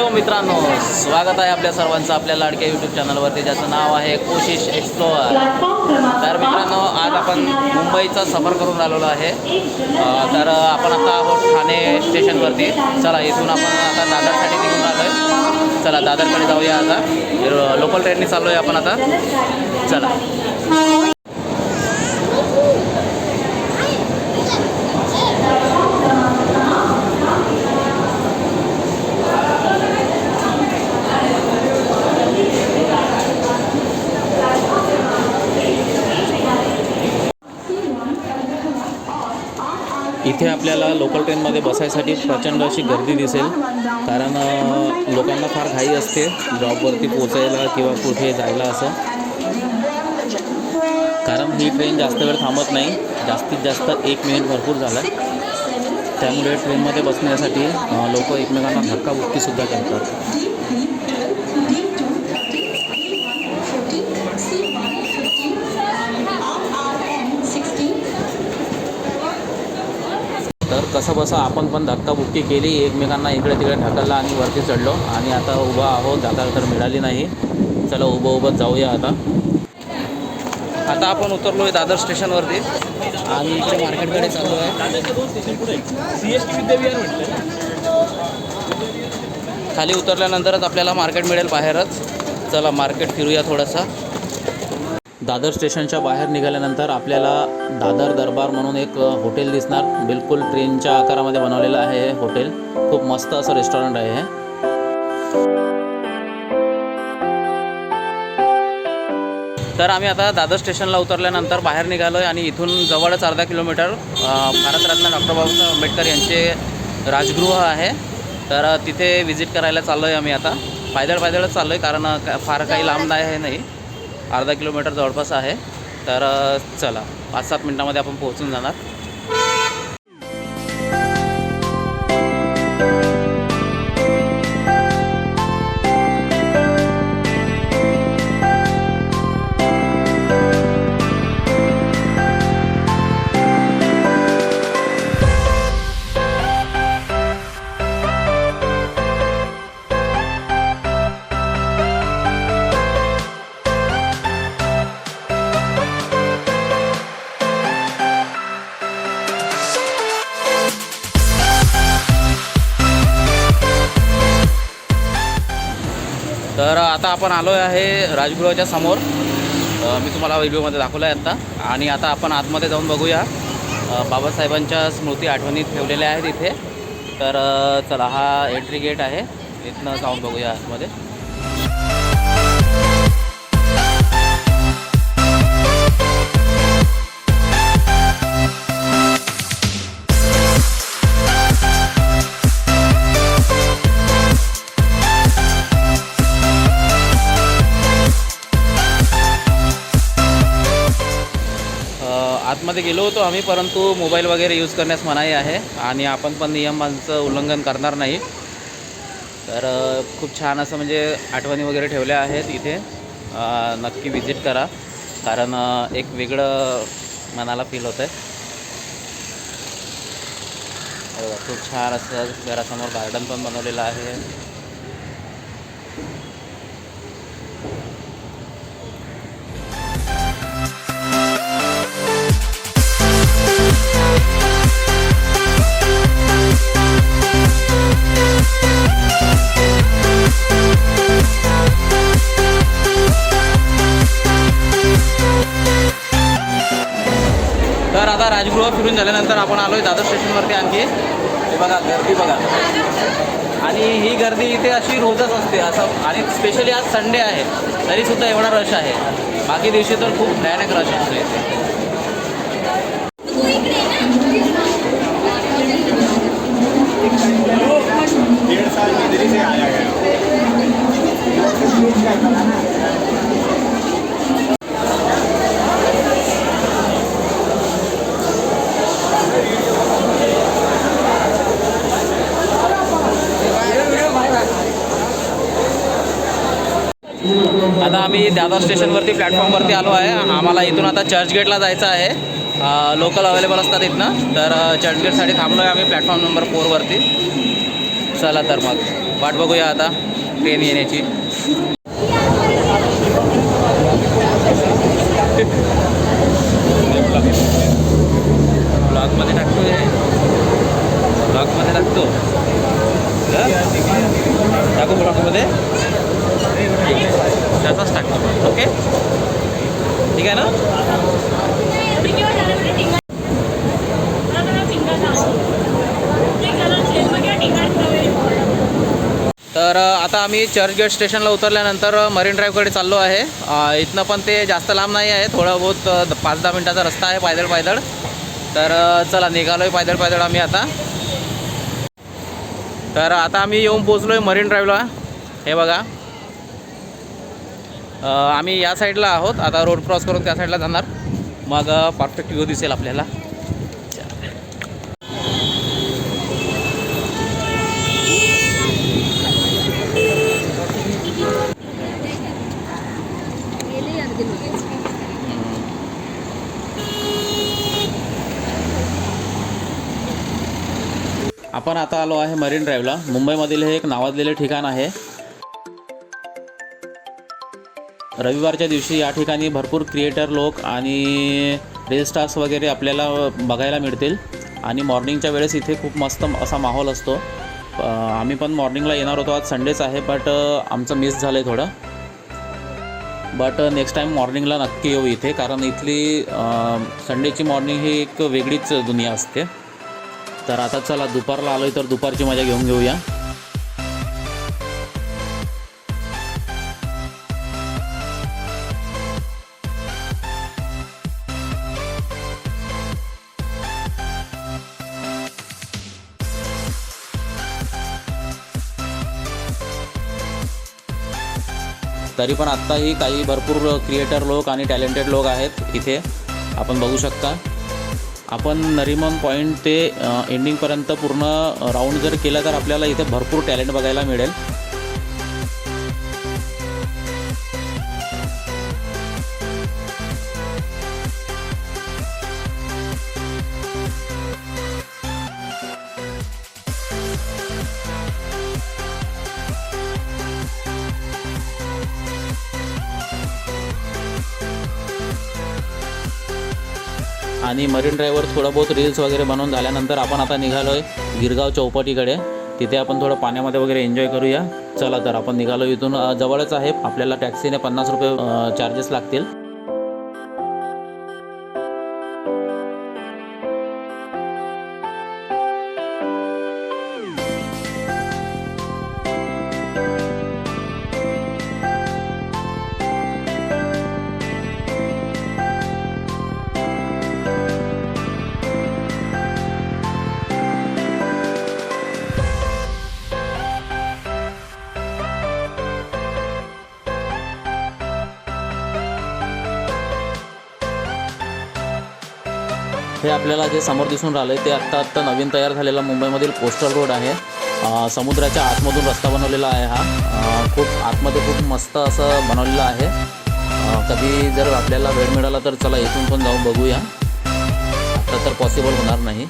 Hello मित्रांनो स्वागत आहे आपल्या सर्वांचं आपल्या लाडक्या यूट्यूब चॅनलवरती ज्याचं नाव आहे कोशिश एक्सप्लोअर. तर मित्रांनो आज आपण मुंबईचा सफर करून आलेलो आहे. तर आपण आता आहोत ठाणे स्टेशनवरती चला इथून आपण आता दादरसाठी निघून आलो आहे चला दादरकडे जाऊया आता. लोकल ट्रेनने चाललो आहे आपण आता. चला. इथे आपल्याला लोकल ट्रेनमध्ये बसायसाठी प्रचंड अशी गर्दी दिसेल. कारण लोकांना फार घाई असते जॉबवरती पोचायला किंवा कुठे जायला असं. कारण ही ट्रेन जास्त वेळ थांबत नाही. जास्तीत जास्त एक मिनिट भरपूर झाला त्यामुळे ट्रेनमध्ये बसण्यासाठी लोक एकमेकांना धक्काबुक्कीसुद्धा करतात. कसं बसं आपण पण धक्काबुक्की केली. एकमेकांना इकडे तिकडे ढकलला आणि वरती चढलो. आणि आता उभा आहोत. जाता तर मिळाली नाही. चला उभं उभं जाऊया आता. आता आपण उतरलो आहे दादर स्टेशनवरती. आणि इकडे मार्केटकडे चाललो आहे खाली उतरल्यानंतरच आपल्याला मार्केट मिळेल बाहेरच. चला मार्केट फिरूया थोडंसं. दादर स्टेशनच्या बाहेर निघाल्यानंतर आपल्याला दादर दरबार म्हणून एक हॉटेल दिसणार. बिलकुल ट्रेनच्या आकारामध्ये बनवलेलं आहे हे हॉटेल. खूप मस्त असं रेस्टॉरंट आहे हे. तर आम्ही आता दादर स्टेशनला उतरल्यानंतर बाहेर निघालो आहे आणि इथून जवळच अर्धा किलोमीटर भारतरत्न डॉक्टर बाबासाहेब आंबेडकर यांचे राजगृह आहे. तर तिथे व्हिजिट करायला चाललो आहे आम्ही आता. पायदळ पायदळच चाललो आहे कारण फार काही लांब आहे नाही. अर्धा किलोमीटर जवळपास आहे. तर चला पाच सात मिनटामध्ये आपण पोहोचून जाणार. आपण आलो आहे राजगृहाच्या समोर. मी तुम्हाला व्हिडिओमध्ये दाखवलं आहे आत्ता. आणि आता आपण आतमध्ये जाऊन बघूया. बाबासाहेबांच्या स्मृती आठवणीत ठेवलेल्या आहेत इथे. तर चला हा एंट्री गेट आहे. इथनं जाऊन बघूया आतमध्ये. मध्ये गेलो होतो आम्ही परंतु मोबाईल वगैरे यूज करण्यास मनाई आहे आणि आपण पण नियमांचं उल्लंघन करणार नाही. तर खूप छान असं म्हणजे आठवणी वगैरे ठेवल्या आहेत इथे. नक्की विजिट करा. कारण एक वेगळं मनाला फील होतं आहे खूप छान असं घरासमोर गार्डन पण बनवलेलं आहे. शॉपिंग झाल्यानंतर आपण आलो आहे दादर स्टेशनवरती आणखी. हे बघा गर्दी बघा. आणि ही गर्दी इथे अशी रोजच असते. असं आणि स्पेशली आज संडे आहे. तरीसुद्धा एवढा रश आहे. बाकी दिवशी तर खूप भयानक रश असतो इथे. आता आम्ही दादर स्टेशनवरती प्लॅटफॉर्मवरती आलो आहे. आम्हाला इथून आता चर्चगेटला जायचं आहे. लोकल अवेलेबल असतात इथनं. तर चर्चगेटसाठी थांबलो आहे आम्ही प्लॅटफॉर्म नंबर फोरवरती. चला तर मग. वाट बघूया आता. ट्रेन येण्याची ब्लॉगमध्ये टाकतोय ब्लॉगमध्ये टाकतो हं? टाकू ब्लॉगमध्ये त्याचाच टाकतो ओके ठीक आहे ना तर अ, आता आम्ही चर्चगेट स्टेशनला उतरल्यानंतर मरीन ड्राईव्हकडे चाललो आहे. इथनं पण ते जास्त लांब नाही आहे. थोडं बहुत द- पाच दहा मिनटाचा रस्ता आहे पायदळ पायदळ. तर चला निघालो आहे पायदळ पायदळ आम्ही आता. तर आता आम्ही येऊन पोचलो आहे मरीन ड्राईव्हला. हे बघा. आम्ही या साईडला आहोत. आता रोड क्रॉस करून त्या साईडला जाणार. मग परफेक्ट व्ह्यू दिसेल आपल्याला आपण आता आलो आहे मरीन ड्राईव्हला मुंबईमधील हे एक नावाजलेले ठिकाण आहे. रविवारच्या दिवशी या ठिकाणी भरपूर क्रिएटर लोक आणि रील वगैरे आपल्याला बघायला मिळतील. आणि मॉर्निंगच्या वेळेस इथे खूप मस्त असा माहोल असतो. आम्ही पण मॉर्निंगला येणार होतो. आज संडेच आहे बट आमचं मिस झालं आहे थोडं बट नेक्स्ट टाईम मॉर्निंगला नक्की येऊ इथे कारण इथली संडेची मॉर्निंग ही एक वेगळीच दुनिया असते. तर आता चला दुपारला आलोय तर दुपारची मजा घेऊन घेऊया. तरी पण आत्ताही काही भरपूर क्रिएटर लोक आणि टॅलेंटेड लोक आहेत इथे. आपण बघू शकता. आपण नरिमन पॉईंट ते एंडिंगपर्यंत पूर्ण राऊंड जर केला तर आपल्याला इथे भरपूर टॅलेंट बघायला मिळेल. आणि मरीन ड्राईव्हवर थोडं बहुत रील्स वगैरे बनवून झाल्यानंतर आपण आता निघालो आहे गिरगाव चौपाटीकडे. तिथे आपण थोडं पाण्यामध्ये वगैरे एन्जॉय करूया. चला तर आपण निघालो इथून. जवळच आहे. आपल्याला टॅक्सीने पन्नास रुपये चार्जेस लागतील. हे आपल्याला जे समोर दिसून राहिलं आहे ते आत्ता आत्ता नवीन तयार झालेला मुंबईमधील कोस्टल रोड आहे. समुद्राच्या आतमधून रस्ता बनवलेला आहे हा. खूप आतमध्ये खूप मस्त असं बनवलेलं आहे. कधी जर आपल्याला वेळ मिळाला तर चला इथून पण जाऊन बघूया. आत्ता तर पॉसिबल होणार नाही.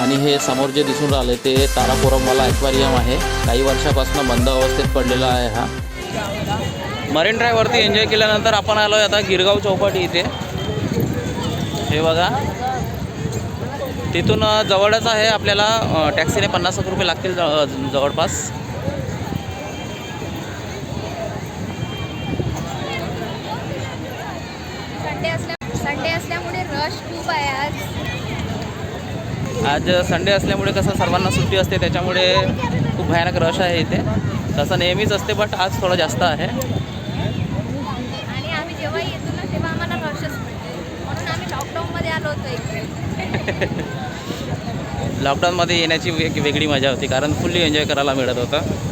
आणि हे समोर जे दिसून राहिले ते तारापुरमवाला ॲक्वेरियम आहे. काही वर्षापासून बंद अवस्थेत पडलेला आहे हा. मरीन ड्राईव्हवरती एन्जॉय केल्यानंतर आपण आलो आहे आता गिरगाव चौपाटी इथे. हे बघा. तिथून जवळच आहे आपल्याला टॅक्सीने पन्नास एक रुपये लागतील जवळपास. आज संडे असल्यामुळे कसं सर्वांना सुट्टी असते त्याच्यामुळे खूप भयानक रश आहे इथे. तसं नेहमीच असते बट आज थोडं जास्त आहे. आणि आम्ही जेव्हा येतो ना तेव्हा आम्हाला रशच मिळते. म्हणून आम्ही लॉकडाऊनमध्ये आलो होतो इकडे लॉकडाऊनमध्ये येण्याची एक वेगळी मजा होती कारण फुल्ली एन्जॉय करायला मिळत होतं.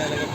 idea that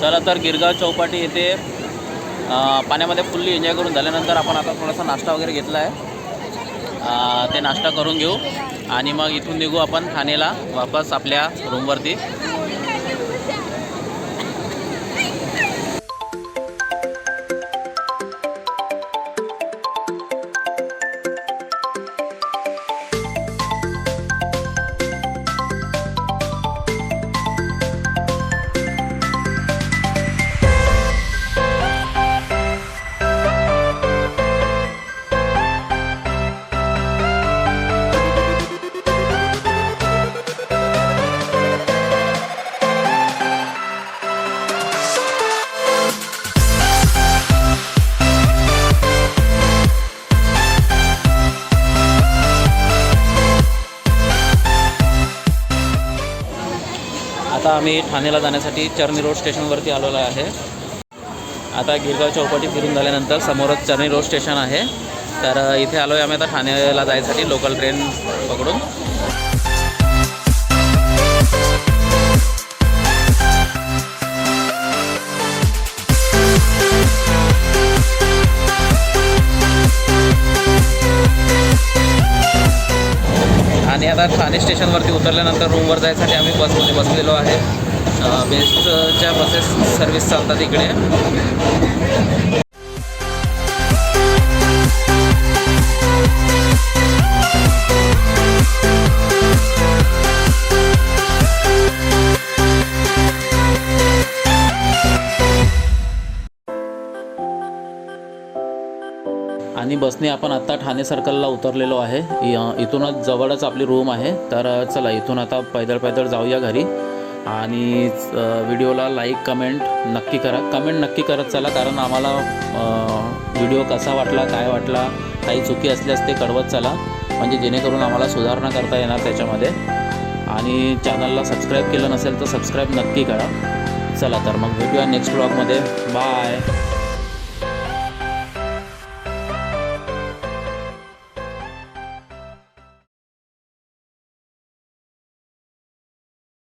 चला तर गिरगाव चौपाटी येथे पाण्यामध्ये फुल्ली एन्जॉय करून झाल्यानंतर आपण आता थोडासा नाश्ता वगैरे घेतला आहे ते नाश्ता करून घेऊ. आणि मग इथून निघू आपण ठाणेला वापस आपल्या रूमवरती आम्ही ठाणेला जाण्यासाठी चर्नी रोड स्टेशनवरती आलेलो आहे. आता गिरगाव चौपाटी फिरून झाल्यानंतर समोरच चर्नी रोड स्टेशन आहे. तर इथे आलो आहे आम्ही आता ठाण्याला जायसाठी लोकल ट्रेन पकडून. आता ठाणे स्टेशनवरती उतरल्यानंतर रूमवर जायसाठी आम्ही बसमध्ये बसलेलो आहे. बेस्टच्या बसेस सर्व्हिस चालतात इकडे. बसने आपण आत्ता ठाणे सर्कलला उतरलेलो आहे. इथूनच जवळच आपली रूम आहे. तर चला इथून आता पैदळ पैदळ जाऊया घरी. आणि व्हिडिओला लाईक कमेंट नक्की करा. कमेंट नक्की करत चला कारण आम्हाला व्हिडिओ कसा वाटला काय वाटला काही चुकी असल्यास ते कळवत चला. म्हणजे जेणेकरून आम्हाला सुधारणा करता येणार त्याच्यामध्ये. आणि चॅनलला सबस्क्राईब केलं नसेल तर सबस्क्राईब नक्की करा. चला तर मग भेटूया नेक्स्ट ब्लॉगमध्ये बाय